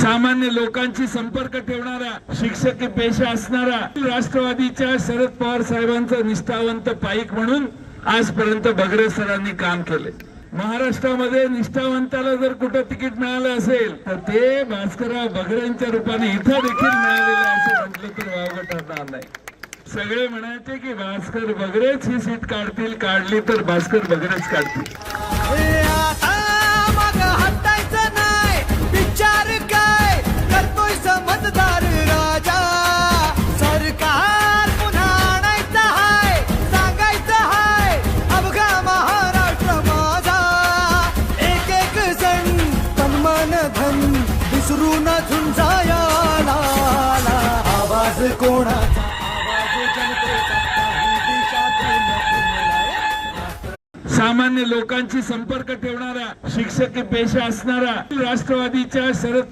सामान्य लोकांशी संपर्क ठेवणारा शिक्षकी पेशा असणारा राष्ट्रवादीच्या शरद पवार साहेबांचा निष्ठावंत पाईक म्हणून आजपर्यंत बगरे सरांनी काम केले. महाराष्ट्रामध्ये निष्ठावंताला जर कुठं तिकीट मिळालं असेल तर ते भास्करराव बगरेंच्या रूपाने इथं देखील मिळालेलं असं म्हटलं तर वावगं ठरणार नाही. सगळे म्हणायचे की भास्कर बगरेच ही सीट काढतील काढली तर भास्कर बगरेच काढतील. झुंजायाला आवाज कोणाचा? सामान्य लोकांशी संपर्क ठेवणारा शिक्षकी पेशा असणारा राष्ट्रवादीच्या शरद